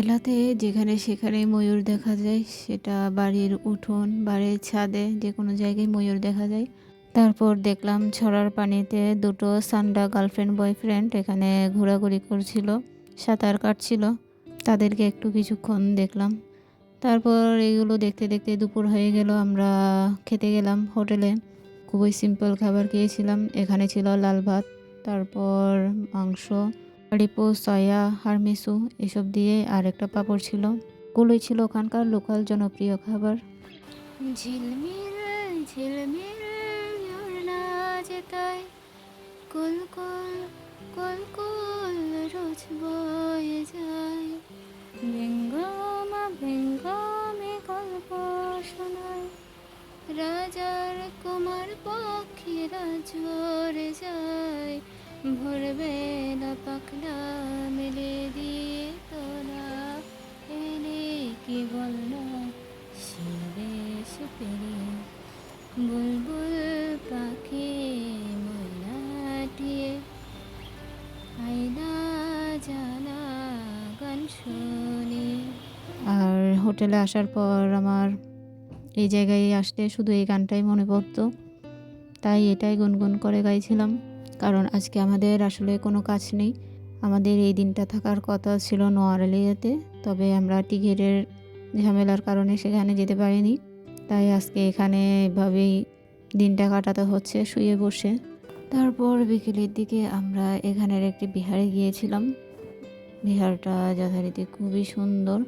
এলাতে যেখানে সেখানে ময়ূর দেখা যায়, সেটা বাড়ির উঠোন, বাড়ির ছাদে যে কোনো জায়গায় ময়ূর দেখা যায়। তারপর দেখলাম ছড়ার পানিতে দুটো সান্ডা গার্লফ্রেন্ড বয়ফ্রেন্ড এখানে ঘোরাঘুরি করছিল, সাঁতার কাটছিল। তাদেরকে একটু কিছুক্ষণ দেখলাম। তারপর এগুলো দেখতে দেখতে দুপুর হয়ে গেল, আমরা খেতে গেলাম হোটেলে। খুবই সিম্পল খাবার খেয়েছিলাম, এখানে ছিল লাল ভাত, তারপর মাংস রিপো, সয়া, হারমিসু এসব দিয়ে আর একটা পাঁপড় ছিল। গুলোই ছিল ওখানকার লোকাল জনপ্রিয় খাবার। ঝিলমিল ঝিলমিল ঝর্ণা যেতায় কুল কুল কুল কুল রোজ বয়ে যায়। বেঙ্গমা, বেঙ্গমে গল্প শোনায়। রাজার কুমার পক্ষীরা ঝরে যায়। ভোরবেলা পাখনা, মেলে দিয়ে তোরা এনে কি বলল শিবে সুপেরে বুলবুল পাখি ময়নাটিয়ে আয়না জানা গান শুনি। আর হোটেলে আসার পর আমার এই জায়গায় আসতে শুধু এই গানটাই মনে পড়তো। তাই এটাই গুনগুন করে গাইছিলাম। কারণ আজকে আমাদের আসলে কোনো কাজ নেই। আমাদের এই দিনটা থাকার কথা ছিল নোয়ারালিয়াতে তবে আমরা টিকিটের ঝামেলার কারণে সেখানে যেতে পারিনি। তাই আজকে এখানে এভাবেই দিনটা কাটাতে হচ্ছে, শুয়ে বসে। তারপর বিকেলের দিকে আমরা এখানের একটি বিহারে গিয়েছিলাম। বিহারটা যথারীতি খুবই সুন্দর,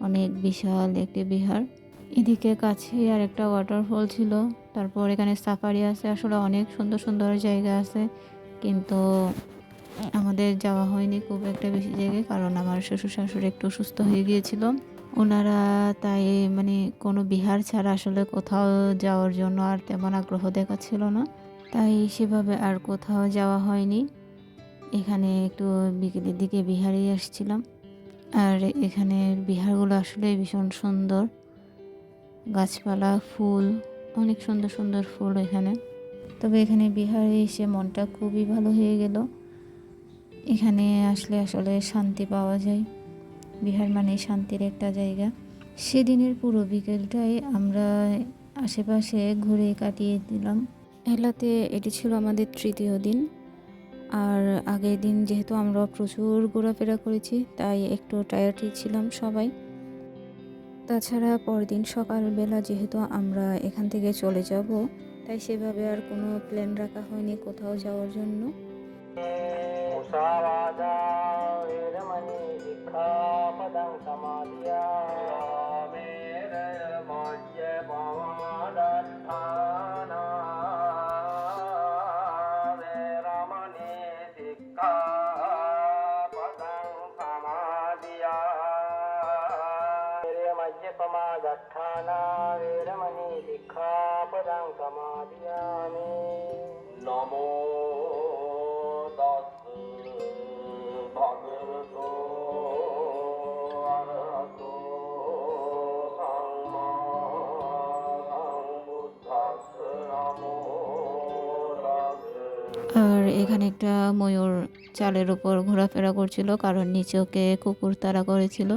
অনেক বিশাল একটি বিহার। এদিকে কাছে আর একটা ওয়াটারফল ছিল। তারপর এখানে সাফারি আছে। আসলে অনেক সুন্দর সুন্দর জায়গা আছে। কিন্তু আমাদের যাওয়া হয়নি খুব একটা বেশি জায়গায়, কারণ আমার শ্বশুর শাশুড়ি একটু সুস্থ হয়ে গিয়েছিল। ওনারা তাই মানে কোনো বিহার ছাড়া আসলে কোথাও যাওয়ার জন্য আর তেমন আগ্রহ দেখাচ্ছিল না। তাই সেভাবে আর কোথাও যাওয়া হয়নি। এখানে একটু বিকেলের দিকে বিহারেই আসছিলাম। আর এখানের বিহারগুলো আসলে ভীষণ সুন্দর। গাছপালা, ফুল, অনেক সুন্দর সুন্দর ফুল এখানে। তবে এখানে বিহারে এসে মনটা খুবই ভালো হয়ে গেল। এখানে আসলে আসলে শান্তি পাওয়া যায়। বিহার মানে শান্তির একটা জায়গা। সেদিনের পুরো বিকেলটাই আমরা আশেপাশে ঘুরে কাটিয়ে দিলাম। এলাতে এটি ছিল আমাদের তৃতীয় দিন। আর আগের দিন যেহেতু আমরা প্রচুর ঘোরাফেরা করেছি, তাই একটু টায়ার্ডই ছিলাম সবাই। তাছাড়া পরদিন সকালবেলা যেহেতু আমরা এখান থেকে চলে যাব, তাই সেভাবে আর কোনো প্ল্যান রাখা হয়নি কোথাও যাওয়ার জন্য। वेरमज्य पमादत्थाना वेरमणि शिक्षापदं समाधियामि नमो तस् भगवतो अरहतो सम्मा सम्बुद्धस्स नमो तस्से আর এখানে একটা ময়ূর চালের উপর ঘোরাফেরা করছিল কারণ নিচে ওকে কুকুর তাড়া করেছিল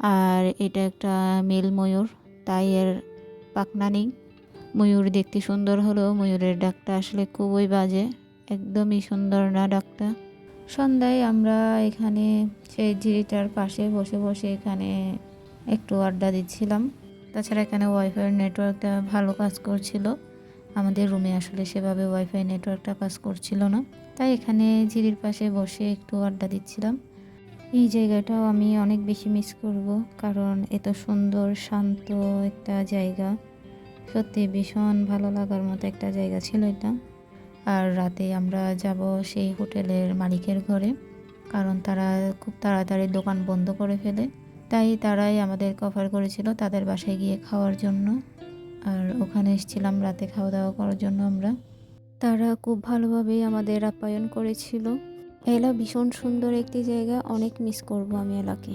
আর এটা একটা মেল ময়ূর, তাই এর পাখনা নেই। ময়ূর দেখতে সুন্দর হলেও ময়ূরের ডাকটা আসলে খুবই বাজে, একদমই সুন্দর না ডাকটা। সন্ধ্যায় আমরা এখানে সেই ঝিরিটার পাশে বসে বসে এখানে একটু আড্ডা দিচ্ছিলাম। তাছাড়া এখানে ওয়াইফাইয়ের নেটওয়ার্কটা ভালো কাজ করছিল। আমাদের রুমে আসলে সেভাবে ওয়াইফাই নেটওয়ার্কটা কাজ করছিল না। তাই এখানে ঝিরির পাশে বসে একটু আড্ডা দিচ্ছিলাম। এই জায়গাটাও আমি অনেক বেশি মিস করব, কারণ এত সুন্দর, শান্ত একটা জায়গা। সত্যি ভীষণ ভালো লাগার মতো একটা জায়গা ছিল এটা। আর রাতে আমরা যাব সেই হোটেলের মালিকের ঘরে, কারণ তারা খুব তাড়াতাড়ি দোকান বন্ধ করে ফেলে। তাই তারাই আমাদের কভার করেছিল তাদের বাসায় গিয়ে খাওয়ার জন্য। আর ওখানে এসেছিলাম রাতে খাওয়া দাওয়া করার জন্য আমরা। তারা খুব ভালোভাবেই আমাদের আপ্যায়ন করেছিল। এলা ভীষণ সুন্দর একটি জায়গা অনেক মিস করব আমি এলাকে।